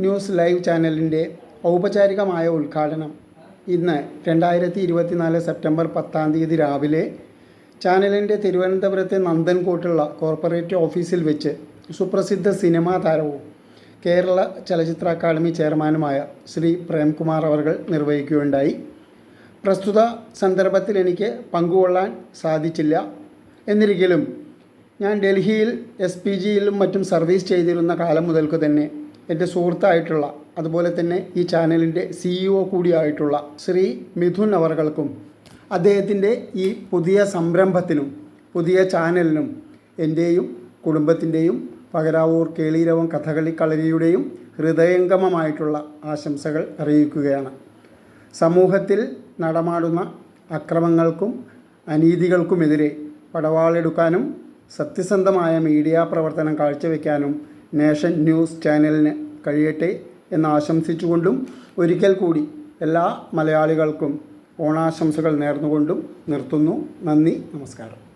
News live ചാനലിന്റെ ഔപചാരികമായ ഉദ്ഘാടനം ഇന്ന് രണ്ടായിരത്തി ഇരുപത്തിനാല് സെപ്റ്റംബർ പത്താം തീയതി രാവിലെ ചാനലിന്റെ തിരുവനന്തപുരത്തെ നന്ദൻകോട്ടുള്ള കോർപ്പറേറ്റ് ഓഫീസിൽ വെച്ച് സുപ്രസിദ്ധ സിനിമാ താരവും കേരള ചലച്ചിത്ര അക്കാദമി ചെയർമാനുമായ ശ്രീ പ്രേംകുമാർ അവർ നിർവഹിക്കുകയുണ്ടായി. പ്രസ്തുത സന്ദർഭത്തിൽ എനിക്ക് പങ്കുകൊള്ളാൻ സാധിച്ചില്ല. എന്നിരിക്കലും ഞാൻ ഡൽഹിയിൽ എസ് പി ജിയിലും മറ്റും സർവീസ് ചെയ്തിരുന്ന കാലം മുതൽക്ക് തന്നെ എന്റെ സുഹൃത്തായിട്ടുള്ള അതുപോലെ തന്നെ ഈ ചാനലിന്റെ സിഇഒ കൂടിയായിട്ടുള്ള ശ്രീ മിഥുൻ അവർകൾക്കും അദ്ദേഹത്തിന്റെ ഈ പുതിയ സംരംഭത്തിനും പുതിയ ചാനലിനും എന്റെയും കുടുംബത്തിന്റെയും പകരാവൂർ കേളീരവം കഥകളി കളരിയുടെയും ഹൃദയംഗമമായിട്ടുള്ള ആശംസകൾ അറിയിക്കുകയാണ്. സമൂഹത്തിൽ നടമാടുന്ന അക്രമങ്ങൾക്കും അനീതികൾക്കുമെതിരെ പടവാളെടുക്കാനും സത്യസന്ധമായ മീഡിയ പ്രവർത്തനം കാഴ്ചവെക്കാനും നേഷൻ ന്യൂസ് ചാനലിന് കഴിയട്ടെ എന്ന് ആശംസിച്ചുകൊണ്ടും ഒരിക്കൽ കൂടി എല്ലാ മലയാളികൾക്കും ഓണാശംസകൾ നേർന്നുകൊണ്ടും നിർത്തുന്നു. നന്ദി നമസ്കാരം.